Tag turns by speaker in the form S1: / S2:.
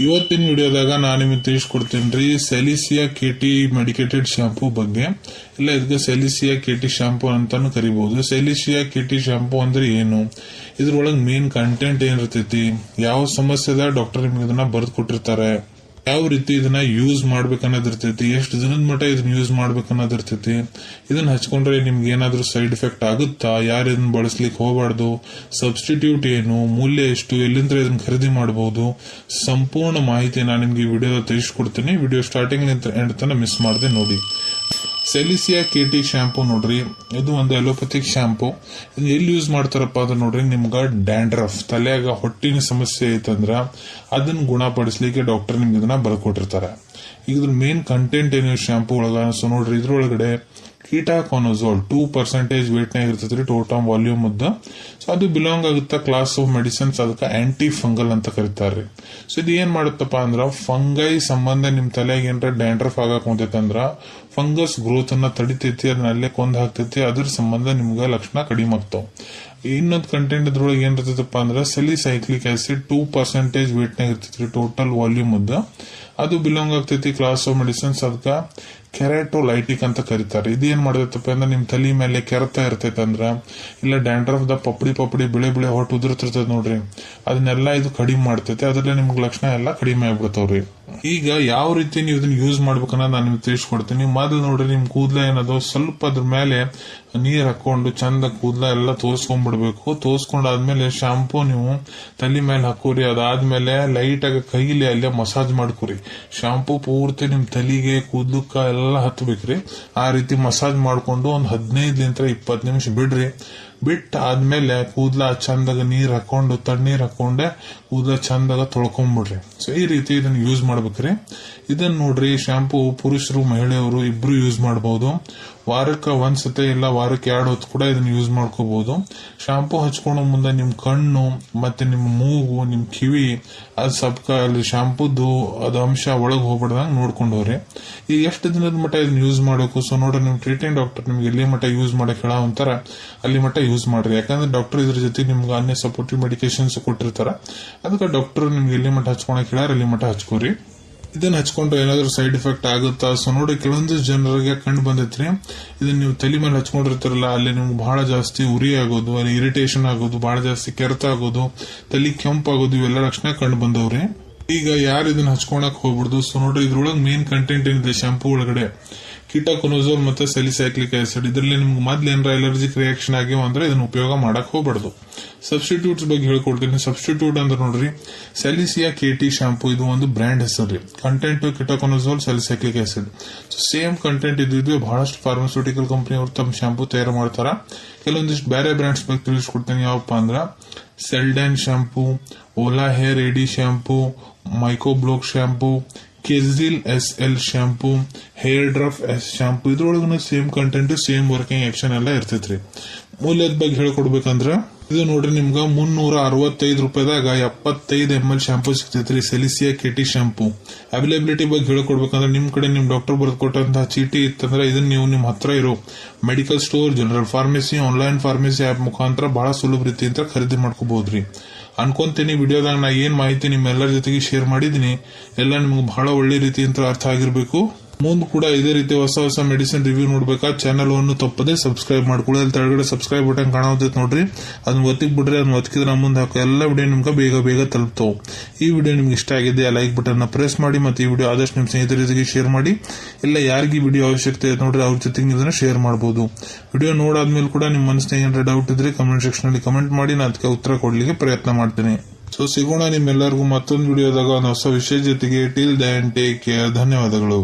S1: ಇವತ್ತಿನ ವಿಡಿಯೋದಾಗ ನಾನು ನಿಮಗೆ ತಿಳಿಸ್ಕೊಡ್ತೀನಿ ರೀ ಸೆಲಿಸಿಯಾ ಕೆಟಿ ಮೆಡಿಕೇಟೆಡ್ ಶಾಂಪೂ ಬಗ್ಗೆ. ಇಲ್ಲ, ಇದಕ್ಕೆ ಸೆಲಿಸಿಯಾ ಕೆಟಿ ಶಾಂಪೂ ಅಂತಾನು ಕರಿಬಹುದು ಸೆಲಿಸಿಯಾ ಕೆಟಿ ಶಾಂಪೂ ಅಂದ್ರೆ ಏನು? ಇದ್ರೊಳಗೆ ಮೇನ್ ಕಂಟೆಂಟ್ ಏನಿರ್ತೈತಿ? ಯಾವ ಸಮಸ್ಯೆದ ಡಾಕ್ಟರ್ ನಿಮ್ಗೆ ಇದನ್ನ ಬರೆದು ಕೊಟ್ಟಿರ್ತಾರೆ. ಯಾವ ರೀತಿ ಇದನ್ನ ಯೂಸ್ ಮಾಡ್ಬೇಕನ್ನೋದಿರ್ತೈತಿ, ಎಷ್ಟು ದಿನದ ಮಟ್ಟ ಇದನ್ನ ಯೂಸ್ ಮಾಡ್ಬೇಕನ್ನೋದಿರ್ತೈತಿ, ಇದನ್ನ ಹಚ್ಕೊಂಡ್ರೆ ನಿಮ್ಗೆ ಏನಾದ್ರೂ ಸೈಡ್ ಎಫೆಕ್ಟ್ ಆಗುತ್ತಾ, ಯಾರು ಇದನ್ನ ಬಳಸ್ಲಿಕ್ಕೆ ಹೋಗಬಾರ್ದು ಸಬ್ಸ್ಟಿಟ್ಯೂಟ್ ಏನು, ಮೂಲ್ಯ ಎಷ್ಟು, ಎಲ್ಲಿಂದ ಇದನ್ನ ಖರೀದಿ ಮಾಡಬಹುದು ಸಂಪೂರ್ಣ ಮಾಹಿತಿ ನಾನು ನಿಮ್ಗೆ ವಿಡಿಯೋ ತಿಳಿಸ್ಕೊಡ್ತೀನಿ. ವಿಡಿಯೋ ಸ್ಟಾರ್ಟಿಂಗ್ ಎಂಡ್ ತನಕ ಮಿಸ್ ಮಾಡದೆ ನೋಡಿ. ಸೆಲಿಸಿಯಾ ಕೆಟಿ ಶಾಂಪೂ ನೋಡ್ರಿ, ಇದು ಒಂದು ಅಲೋಪತಿಕ್ ಶ್ಯಾಂಪು ಇದು ಎಲ್ಲಿ ಯೂಸ್ ಮಾಡ್ತಾರಪ್ಪ ಅಂದ್ರೆ ನೋಡ್ರಿ, ನಿಮ್ಗೆ ಡ್ಯಾಂಡ್ರಫ್ ತಲೆಯಾಗ ಹೊಟ್ಟಿನ ಸಮಸ್ಯೆ ಐತಂದ್ರ ಅದನ್ನ ಗುಣಪಡಿಸ್ಲಿಕ್ಕೆ ಡಾಕ್ಟರ್ ನಿಮ್ಗೆ ಇದನ್ನ ಬರ್ಕೊಟ್ಟಿರ್ತಾರೆ. ಇದ್ರ ಮೇನ್ ಕಂಟೆಂಟ್ ಏನು ಶಾಂಪೂ ಒಳಗ ಸೊ ನೋಡ್ರಿ, ಇದ್ರೊಳಗಡೆ ಕೀಟಾಕೋನೋಸೋಲ್ ಟೂ ಪರ್ಸೆಂಟೇಜ್ ವೇಟ್ನಾಗ ಇರ್ತೈತ್ರಿ ಟೋಟಮ್ ವಾಲ್ಯೂಮ್ ಉದ್ದ ಸೊ ಅದು ಬಿಲಾಂಗ್ ಆಗುತ್ತಾ? ಕ್ಲಾಸ್ ಆಫ್ ಮೆಡಿಸಿನ್ಸ್ ಅದಕ್ಕೆ ಆಂಟಿ ಫಂಗಲ್ ಅಂತ ಕರೀತಾರೆ ಸೊ ಇದು ಏನ್ ಮಾಡುತ್ತಪ್ಪ ಅಂದ್ರ ಫಂಗೈ ಸಂಬಂಧ ನಿಮ್ ತಲೆಗೆ ಏನಾರ ಡ್ಯಾಂಡ್ರಫ್ ಆಗಕ್ ಅಂದ್ರೆ ಫಂಗಸ್ ಅನ್ನ ತಡಿತೈತಿ ಅದನ್ನ ಅಲ್ಲೇ ಕೊಂದ್ ಹಾಕ್ತೈತಿ, ಅದ್ರ ಸಂಬಂಧ ನಿಮ್ಗೆ ಲಕ್ಷಣ ಕಡಿಮೆ ಆಗ್ತಾವ. ಇನ್ನೊಂದು ಕಂಟೆಂಟ್ ಇದ್ರೊಳಗೆ ಏನ್ ಇರ್ತೈತಪ್ಪ ಅಂದ್ರೆ ಸೈಕ್ಲಿಕ್ ಆಸಿಡ್ ಟೂ ಪರ್ಸೆಂಟೇಜ್ ವೇಟ್ನಾಗ ಇರ್ತೈತಿ ಟೋಟಲ್ ವಾಲ್ಯೂಮ್ ಅದು ಬಿಲಾಂಗ್ ಆಗ್ತೈತಿ ಕ್ಲಾಸ್ ಆಫ್ ಮೆಡಿಸಿನ್ಸ್ ಅದಕ್ಕ ಕೆರೆಟೋಲೈಟಿಕ್ ಅಂತ ಕರೀತಾರೆ. ಇದು ಏನ್ ಮಾಡತೈತಪ್ಪ ಅಂದ್ರೆ ನಿಮ್ ತಲೆ ಮೇಲೆ ಕೆರೆತ ಇರ್ತೈತೆ ಅಂದ್ರ, ಇಲ್ಲ ಡ್ಯಾಂಡ್ರಫ್ ದ ಪಪಡಿ ಪಪಡಿ ಬಿಳೆ ಬಿಳೆ ಹೊಟ್ಟು ಉದುರ್ತಿರ್ತೈತೆ ನೋಡ್ರಿ. ಅದನ್ನೆಲ್ಲ ಇದು ಕಡಿಮೆ ಮಾಡ್ತೈತೆ. ಅದ್ರಲ್ಲಿ ನಿಮ್ಗೆ ಲಕ್ಷಣ ಎಲ್ಲ ಕಡಿಮೆ ಆಗ್ಬಿಡ್ತಾವ್ರಿ. ಈಗ ಯಾವ ರೀತಿ ನೀವು ಇದನ್ನ ಯೂಸ್ ಮಾಡ್ಬೇಕನ್ನ ನಾನು ನಿಮ್ಗೆ ತಿಳಿಸ್ಕೊಡ್ತೀನಿ. ಮೊದಲು ನೋಡ್ರಿ ನಿಮ್ ಕೂದಲ ಏನದು ಸ್ವಲ್ಪ ಅದ್ರ ಮೇಲೆ ನೀರ್ ಹಾಕೊಂಡು ಚಂದ ಕೂದಲ ಎಲ್ಲ ತೋರ್ಸ್ಕೊಂಡ್ಬಿಡ್ಬೇಕು ತೋರ್ಸ್ಕೊಂಡಾದ್ಮೇಲೆ ಶಾಂಪೂ ನೀವು ತಲೆ ಮೇಲೆ ಹಾಕೋರಿ. ಅದಾದ್ಮೇಲೆ ಲೈಟ್ ಆಗಿ ಕೈಲಿ ಅಲ್ಲೇ ಮಸಾಜ್ ಮಾಡ್ಕೊರಿ. ಶಾಂಪೂ ಪೂರ್ತಿ ನಿಮ್ ತಲೆಗೆ, ಕೂದಲಕ್ಕ ಎಲ್ಲ ಹತ್ಬೇಕ್ರಿ. ಆ ರೀತಿ ಮಸಾಜ್ ಮಾಡ್ಕೊಂಡು ಒಂದ್ ಹದಿನೈದರಿಂದ ಇಪ್ಪತ್ತು ನಿಮಿಷ ಬಿಡ್ರಿ. ಬಿಟ್ಟು ಆದ್ಮೇಲೆ ಕೂದಲ ಚಂದಾಗ ನೀರ್ ಹಾಕೊಂಡು, ತಣ್ಣೀರ್ ಹಾಕೊಂಡೆ ಕೂದಲ ಚಂದಾಗ ತೊಳ್ಕೊಂಡ್ಬಿಡ್ರಿ ಸೊ ಈ ರೀತಿ ಇದನ್ನ ಯೂಸ್ ಮಾಡ್ಬೇಕ್ರಿ. ಇದನ್ನ ನೋಡ್ರಿ ಶಾಂಪೂ ಪುರುಷರು ಮಹಿಳೆಯರು ಇಬ್ರು ಯೂಸ್ ಮಾಡಬಹುದು ವಾರಕ್ಕೆ ಒಂದ್ಸತಿ ಇಲ್ಲ, ವಾರಕ್ಕೆ ಎರಡು ಹೊತ್ತು ಕೂಡ ಇದನ್ನ ಯೂಸ್ ಮಾಡ್ಕೋಬಹುದು ಶಾಂಪೂ ಹಚ್ಕೊಳೋ ಮುಂದೆ ನಿಮ್ ಕಣ್ಣು ಮತ್ತೆ ನಿಮ್ಮ ಮೂಗು, ನಿಮ್ ಕಿವಿ, ಅದು ಸಬ್ಕ ಅಲ್ಲಿ ಶಾಂಪೂದು ಅದು ಅಂಶ ಒಳಗೆ ಹೋಗ್ಬಿಡ್ದಂಗ್ ನೋಡ್ಕೊಂಡವ್ರಿ. ಈಗ ಎಷ್ಟು ದಿನದ ಮಟ್ಟ ಇದನ್ನ ಯೂಸ್ ಮಾಡಬೇಕು? ಸೊ ನೋಡ್ರಿ, ನಿಮ್ ಟ್ರೀಟ್ಮೆಂಟ್ ಡಾಕ್ಟರ್ ನಿಮ್ಗೆ ಎಲ್ಲಿ ಮಟ್ಟ ಯೂಸ್ ಮಾಡಕ್ ಹೇಳ ಅಂತಾರ. ಅಲ್ಲಿ ಮಟ್ಟ ಯೂಸ್ ಮಾಡ್ರಿ. ಯಾಕಂದ್ರೆ ಡಾಕ್ಟರ್ ಇದ್ರ ಜೊತೆ ನಿಮ್ಗೆ ಅನ್ಯ ಸಪೋರ್ಟಿವ್ ಮೆಡಿಕೇಶನ್ಸ್ ಕೊಟ್ಟಿರ್ತಾರ. ಅದಕ್ಕೆ ಡಾಕ್ಟರ್ ನಿಮ್ಗೆ ಎಲ್ಲಿ ಮಟ್ಟ ಹಚ್ಕೊಳಕ್ ಹೇಳಾರ ಎಲ್ಲಿ ಮಟ್ಟ ಹಚ್ಕೋರಿ. ಇದನ್ನ ಹಚ್ಕೊಂಡು ಏನಾದರೂ ಸೈಡ್ ಎಫೆಕ್ಟ್ ಆಗುತ್ತಾ? ಸೊ ನೋಡಿ ಕೆಲವೊಂದು ಜನರಿಗೆ ಕಂಡು ಬಂದೈತ್ರಿ. ಇದನ್ನ ನೀವು ತಲೆ ಮೇಲೆ ಹಚ್ಕೊಂಡಿರ್ತಾರಲ್ಲ, ಅಲ್ಲಿ ನಿಮ್ಗೆ ಬಹಳ ಜಾಸ್ತಿ ಉರಿ ಆಗೋದು, ಅಲ್ಲಿ ಇರಿಟೇಷನ್ ಆಗೋದು ಬಹಳ ಜಾಸ್ತಿ ಕೆರೆತ ಆಗೋದು, ತಲೆ ಕೆಂಪಾಗೋದು, ಇವೆಲ್ಲ ಲಕ್ಷಣ ಕಂಡು ಬಂದವ್ರಿ. ಈಗ ಯಾರು ಇದನ್ನ ಹಚ್ಕೊಳಕ್ ಹೋಗ್ಬಿಡ್ದು ಸೊ ನೋಡ್ರಿ, ಇದ್ರೊಳಗೆ ಮೇನ್ ಕಂಟೆಂಟ್ ಏನಿದೆ? ಶಾಂಪೂ ಒಳಗಡೆ. ಕೀಟಕೊನೋಸೋಲ್ ಮತ್ತೆ ಸೆಲಿಸೈಕ್ಲಿಕ್ ಆಸಿಡ್ ಇದರಲ್ಲಿ ನಿಮ್ಗೆ ಮೊದ್ಲು ಏನಾರ ಅಲರ್ಜಿಕ್ ರಿಯಾಕ್ಷನ್ ಆಗ್ಯಾವ ಅಂದ್ರೆ ಇದನ್ನ ಉಪಯೋಗ ಮಾಡಕ್ ಹೋಗ್ಬಾರ್ದು. ಸಬ್ಸ್ಟಿಟ್ಯೂಟ್ಸ್ ಬಗ್ಗೆ ಹೇಳ್ಕೊಡ್ತೀನಿ. ಸಬ್ಸ್ಟಿಟ್ಯೂಟ್ ಅಂದ್ರೆ ನೋಡ್ರಿ ಸೆಲಿಸಿಯಾ ಕೆಟಿ ಶಾಂಪೂ ಇದು ಒಂದು ಬ್ರ್ಯಾಂಡ್ ಹೆಸರು ರೀ content ketoconazole salicylic acid same content ಇದ್ದಿದ್ದು ಬಹಳಷ್ಟು ಫಾರ್ಮಾಸ್ಯೂಟಿಕಲ್ ಕಂಪನಿ ಅವರು ತಮ್ಮ ಶಾಂಪೂ ತಯಾರು ಮಾಡ್ತಾರ. ಕೆಲವೊಂದಿಷ್ಟು ಬೇರೆ ಬ್ರ್ಯಾಂಡ್ಸ್ ಬಗ್ಗೆ ತಿಳಿಸ್ಕೊಡ್ತೀನಿ ಯಾವಪ್ಪ ಅಂದ್ರ Seldon shampoo Ola hair AD shampoo Mycoblock shampoo Kezil S L shampoo hairdruff S shampoo ಇದ್ರೊಳಗೂ same content same working action ಎಲ್ಲ ಇರ್ತೈತ್ರಿ. ಮೂಲ್ಯದ ಬಗ್ಗೆ ಹೇಳ್ಕೊಡ್ಬೇಕಂದ್ರ ಇದು ನೋಡ್ರಿ, ನಿಮ್ಗೆ ಮುನ್ನೂರ ಅರವತ್ತೈದು ರೂಪಾಯಿದಾಗ ಎಪ್ಪತ್ತೈದು ಎಂ ಎಲ್ ಶಾಂಪೂ ಸಿಗ್ತೈತ್ರಿ ಸೆಲಿಸಿಯಾ ಕೆಟಿ ಶಾಂಪೂ ಅವೈಲೇಬಿಲಿಟಿ ಬಗ್ಗೆ ಹೇಳ್ಕೊಡ್ಬೇಕಂದ್ರೆ, ನಿಮ್ ಕಡೆ ನಿಮ್ ಡಾಕ್ಟರ್ ಬರೆದು ಕೊಟ್ಟಂತಹ ಚೀಟಿ ಇತ್ತಂದ್ರೆ ಇದನ್ನ ನೀವು ನಿಮ್ಮ ಹತ್ರ ಇರೋ. Medical store general pharmacy online pharmacy app ಮುಖಾಂತರ ಬಹಳ ಸುಲಭ ರೀತಿ ಅಂತ ಖರೀದಿ ಮಾಡ್ಕೋಬಹುದ್ರಿ ಅನ್ಕೊಂತೀನಿ, ವಿಡಿಯೋದಾಗ ನಾ ಏನ್ ಮಾಹಿತಿ ನಿಮ್ಮೆಲ್ಲರ ಜೊತೆಗೆ ಶೇರ್ ಮಾಡಿದೀನಿ ಎಲ್ಲ ನಿಮ್ಗೆ ಬಹಳ ಒಳ್ಳೆ ರೀತಿ ಅಂತ ಅರ್ಥ ಆಗಿರ್ಬೇಕು. ಮುಂದೆ ಕೂಡ ಇದೇ ರೀತಿ ಹೊಸ ಹೊಸ ಮೆಡಿಸಿನ್ ರಿವ್ಯೂ ನೋಡ್ಬೇಕಾ? ಚಾನಲ್ ಅನ್ನು ತಪ್ಪದೆ ಸಬ್ಸ್ಕ್ರೈಬ್ ಮಾಡ್ಕೊಳ್ಳಿ. ಅಲ್ಲಿ ತೆಳಗಡೆ ಸಬ್ಸ್ಕ್ರೈಬ್ ಬಟನ್ ಕಾಣೋದೈತೆ ನೋಡ್ರಿ. ಅದನ್ನ ಒತ್ತಿ ಬಿಡ್ರಿ ಅದನ್ನ ಒತ್ತಿದ್ರೆ ಮುಂದೆ ಹಾಕೋ ಎಲ್ಲ ವಿಡಿಯೋ ನಿಮ್ಗೆ ಬೇಗ ಬೇಗ ತಲುಪ್ತವು. ಈ ವಿಡಿಯೋ ನಿಮ್ಗೆ ಇಷ್ಟ ಆಗಿದೆ ಲೈಕ್ ಬಟನ್ ಪ್ರೆಸ್ ಮಾಡಿ ಮತ್ತೆ ಈ ವಿಡಿಯೋ ಆದಷ್ಟು ನಿಮ್ಮ ಸ್ನೇಹಿತರ ಜೊತೆಗೆ ಶೇರ್ ಮಾಡಿ. ಇಲ್ಲ ಯಾರಿಗೆ ವಿಡಿಯೋ ಅವಶ್ಯಕತೆ ಇದೆ ನೋಡ್ರಿ, ಅವ್ರ ಜೊತೆಗೆ ಇದನ್ನ ಶೇರ್ ಮಾಡಬಹುದು ವಿಡಿಯೋ ನೋಡಾದ್ಮೇಲೆ ಕೂಡ ನಿಮ್ಮ ಮನಸ್ಸಿನ ಏನಾರ ಡೌಟ್ ಇದ್ರೆ ಕಮೆಂಟ್ ಸೆಕ್ಷನ್ ಅಲ್ಲಿ ಕಮೆಂಟ್ ಮಾಡಿ, ನಾನು ಅದಕ್ಕೆ ಉತ್ತರ ಕೊಡ್ಲಿಕ್ಕೆ ಪ್ರಯತ್ನ ಮಾಡ್ತೀನಿ. ಸೊ ಸಿಗೋಣ ನಿಮ್ಮೆಲ್ಲರಿಗೂ ಮತ್ತೊಂದು ವಿಡಿಯೋದಾಗ ಒಂದು ಹೊಸ ವಿಷಯ ಜೊತೆಗೆ. ಟಿಲ್ ದೆನ್ ಟೇಕ್ ಕೇರ್ ಧನ್ಯವಾದಗಳು.